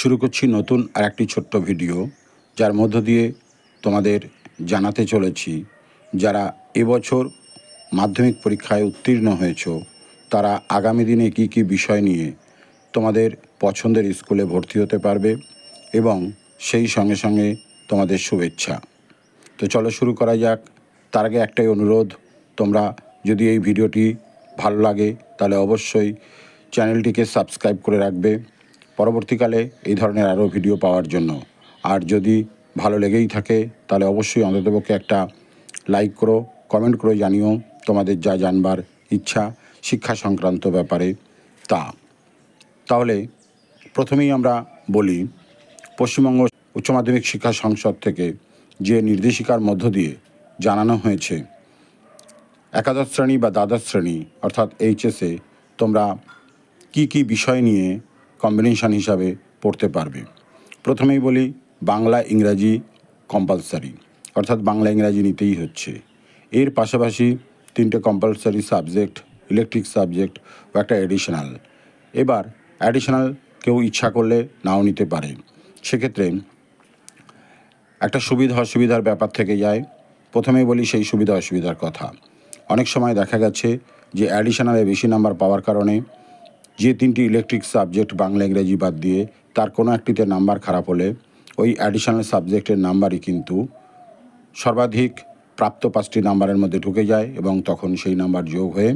শুরু করছি নতুন আর একটি ছোট্ট ভিডিও, যার মধ্য দিয়ে তোমাদের জানাতে চলেছি, যারা এবছর মাধ্যমিক পরীক্ষায় উত্তীর্ণ হয়েছ, তারা আগামী দিনে কি কি বিষয় নিয়ে তোমাদের পছন্দের স্কুলে ভর্তি হতে পারবে এবং সেই সঙ্গে সঙ্গে তোমাদের শুভেচ্ছা। তো চলো শুরু করা যাক। তার আগে একটাই অনুরোধ, তোমরা যদি এই ভিডিওটি ভালো লাগে, তাহলে অবশ্যই চ্যানেলটিকে সাবস্ক্রাইব করে রাখবে। পরবর্তীকালে এই ধরনের আরও ভিডিও পাওয়ার জন্য। আর যদি ভালো লেগেই থাকে, তাহলে অবশ্যই অন্ততপক্ষে একটা লাইক করো, কমেন্ট করে জানিও তোমাদের যা জানবার ইচ্ছা শিক্ষা সংক্রান্ত ব্যাপারে। তা, তাহলে প্রথমেই আমরা বলি, পশ্চিমবঙ্গ উচ্চ মাধ্যমিক শিক্ষা সংসদ থেকে যে নির্দেশিকার মধ্য দিয়ে জানানো হয়েছে, একাদশ শ্রেণি বা দ্বাদশ শ্রেণি, অর্থাৎ এইচএসে তোমরা কি কি বিষয় নিয়ে কম্বিনেশন হিসাবে পড়তে পারবে। প্রথমেই বলি, বাংলা ইংরাজি কম্পালসারি অর্থাৎ বাংলা ইংরাজি নিতেই হচ্ছে। এর পাশাপাশি তিনটে কম্পালসারি সাবজেক্ট ইলেকট্রিক সাবজেক্ট ও একটা অ্যাডিশনাল এবার অ্যাডিশনাল কেউ ইচ্ছা করলে নাও নিতে পারে। সেক্ষেত্রে একটা সুবিধা অসুবিধার ব্যাপার থেকে যায়। প্রথমেই বলি সেই সুবিধা অসুবিধার কথা। অনেক সময় দেখা গেছে যে অ্যাডিশনালে বেশি নাম্বার পাওয়ার কারণে যে তিনটি ইলেকট্রিক সাবজেক্ট বাংলা, ইংরেজি বাদ দিয়ে তার কোনো একটিতে নাম্বার খারাপ হলে ওই অ্যাডিশনাল সাবজেক্টের নাম্বারই কিন্তু সর্বাধিক প্রাপ্ত পাঁচটি নাম্বারের মধ্যে ঢুকে যায় এবং তখন সেই নাম্বার যোগ হয়ে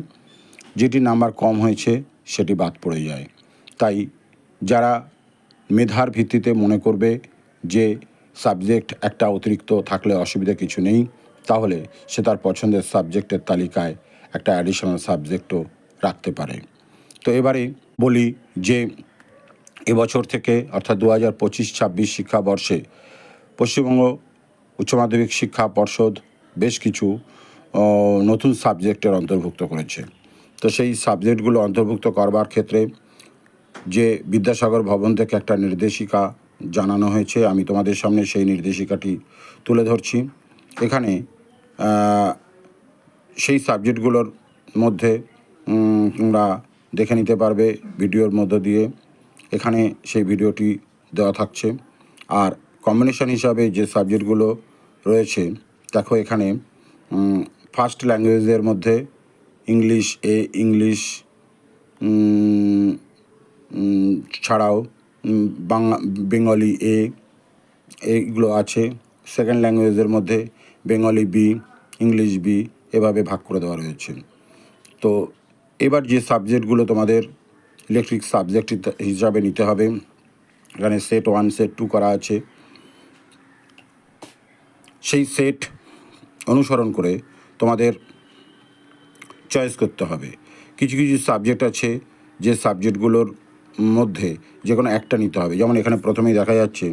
যেটি নাম্বার কম হয়েছে সেটি বাদ পড়ে যায়। তাই যারা মেধার ভিত্তিতে মনে করবে যে সাবজেক্ট একটা অতিরিক্ত থাকলে অসুবিধা কিছু নেই, তাহলে সে তার পছন্দের সাবজেক্টের তালিকায় একটা অ্যাডিশনাল সাবজেক্টও রাখতে পারে। তো এবারে বলি যে এবছর থেকে, অর্থাৎ দু হাজার পঁচিশ, ছাব্বিশ শিক্ষাবর্ষে পশ্চিমবঙ্গ উচ্চ মাধ্যমিক শিক্ষা পর্ষদ বেশ কিছু নতুন সাবজেক্টের অন্তর্ভুক্ত করেছে। তো সেই সাবজেক্টগুলো অন্তর্ভুক্ত করবার ক্ষেত্রে যে বিদ্যাসাগর ভবন থেকে একটা নির্দেশিকা জানানো হয়েছে, আমি তোমাদের সামনে সেই নির্দেশিকাটি তুলে ধরছি। এখানে সেই সাবজেক্টগুলোর মধ্যে তোমরা দেখে নিতে পারবে ভিডিওর মধ্য দিয়ে। এখানে সেই ভিডিওটি দেওয়া থাকছে। আর কম্বিনেশন হিসাবে যে সাবজেক্টগুলো রয়েছে, দেখো এখানে ফার্স্ট ল্যাঙ্গুয়েজের মধ্যে ইংলিশ এ ইংলিশ ছাড়াও বাংলা বেঙ্গলি এ এইগুলো আছে। সেকেন্ড ল্যাঙ্গুয়েজের মধ্যে বেঙ্গলি বি ইংলিশ বি এভাবে ভাগ করে দেওয়া রয়েছে। তো এবার যে সাবজেক্টগুলো তোমাদের ইলেকট্রিক সাবজেক্ট হিসাবে নিতে হবে, এখানে সেট ওয়ান সেট টু করা আছে। সেই সেট অনুসরণ করে তোমাদের চয়েস করতে হবে। কিছু কিছু সাবজেক্ট আছে যে সাবজেক্টগুলোর মধ্যে যে কোনো একটা নিতে হবে। যেমন এখানে প্রথমেই দেখা যাচ্ছে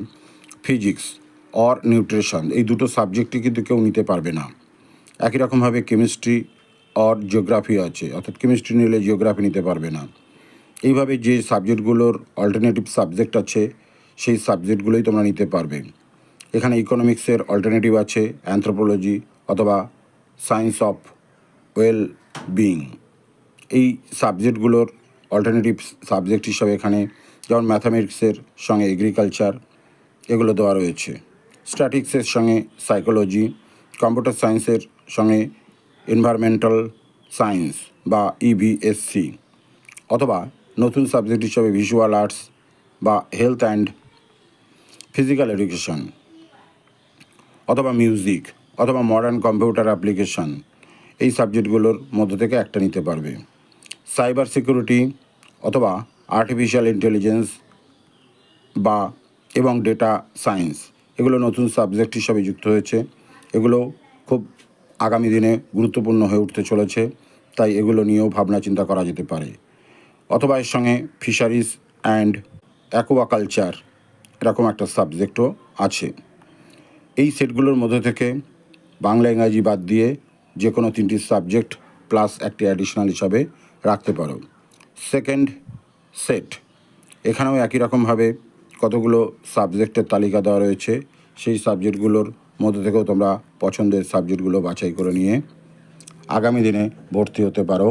ফিজিক্স অর নিউট্রিশন এই দুটো সাবজেক্টই কিন্তু কেউ নিতে পারবে না। একই রকমভাবে কেমিস্ট্রি অর জিওগ্রাফি আছে, অর্থাৎ কেমিস্ট্রি নিলে জিওগ্রাফি নিতে পারবে না। এইভাবে যে সাবজেক্টগুলোর অল্টারনেটিভ সাবজেক্ট আছে, সেই সাবজেক্টগুলোই তোমরা নিতে পারবে। এখানে ইকোনমিক্সের অল্টারনেটিভ আছে অ্যান্থ্রোপোলজি অথবা সায়েন্স অফ ওয়েল বিং এই সাবজেক্টগুলোর অল্টারনেটিভ সাবজেক্ট হিসাবে এখানে যেমন ম্যাথামেটিক্সের সঙ্গে এগ্রিকালচার এগুলো দেওয়া রয়েছে। স্ট্যাটিক্সের সঙ্গে সাইকোলজি কম্পিউটার সায়েন্সের সঙ্গে এনভায়রনমেন্টাল সায়েন্স বা E ইভিএসসি অথবা নতুন সাবজেক্ট হিসাবে ভিজুয়াল আর্টস বা হেলথ অ্যান্ড ফিজিক্যাল এডুকেশন অথবা মিউজিক অথবা মডার্ন কম্পিউটার অ্যাপ্লিকেশন এই সাবজেক্টগুলোর মধ্য থেকে একটা নিতে পারবে। সাইবার সিকিউরিটি অথবা আর্টিফিশিয়াল ইন্টেলিজেন্স বা এবং ডেটা সায়েন্স এগুলো নতুন সাবজেক্ট হিসাবে যুক্ত হয়েছে। এগুলো খুব আগামী দিনে গুরুত্বপূর্ণ হয়ে উঠতে চলেছে, তাই এগুলো নিয়েও ভাবনা চিন্তা করা যেতে পারে। অথবা এর সঙ্গে ফিশারিজ অ্যান্ড অ্যাকোয়াকালচার এরকম একটা সাবজেক্টও আছে। এই সেটগুলোর মধ্যে থেকে বাংলা, ইংরাজি বাদ দিয়ে যে কোনো তিনটি সাবজেক্ট প্লাস একটি অ্যাডিশনাল হিসাবে রাখতে পারো। সেকেন্ড সেট এখানেও একই রকমভাবে কতগুলো সাবজেক্টের তালিকা দেওয়া রয়েছে, সেই সাবজেক্টগুলোর মধ্যে থেকেও তোমরা পছন্দের সাবজেক্টগুলো বাছাই করে নিয়ে আগামী দিনে ভর্তি হতে পারো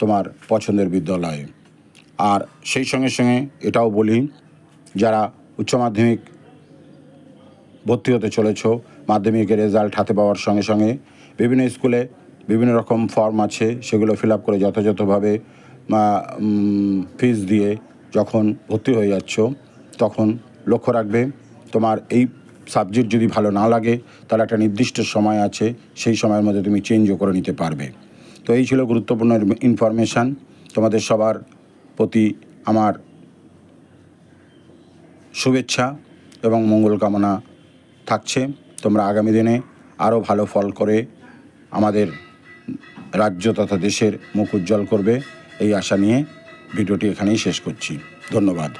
তোমার পছন্দের বিদ্যালয়ে। আর সেই সঙ্গে সঙ্গে এটাও বলি, যারা উচ্চ মাধ্যমিক ভর্তি হতে চলেছ, মাধ্যমিকের রেজাল্ট হাতে পাওয়ার সঙ্গে সঙ্গে বিভিন্ন স্কুলে বিভিন্ন রকম ফর্ম আছে, সেগুলো ফিল আপ করে যথাযথভাবে ফিস দিয়ে যখন ভর্তি হয়ে যাচ্ছ, তখন লক্ষ্য রাখবে তোমার এই সাবজেক্ট যদি ভালো না লাগে, তাহলে একটা নির্দিষ্ট সময় আছে, সেই সময়ের মধ্যে তুমি চেঞ্জও করে নিতে পারবে। তো এই ছিল গুরুত্বপূর্ণ ইনফরমেশান তোমাদের সবার প্রতি আমার শুভেচ্ছা এবং মঙ্গল কামনা থাকছে। তোমরা আগামী দিনে আরও ভালো ফল করে আমাদের রাজ্য তথা দেশের মুখ উজ্জ্বল করবে, এই আশা নিয়ে ভিডিওটি এখানেই শেষ করছি। ধন্যবাদ।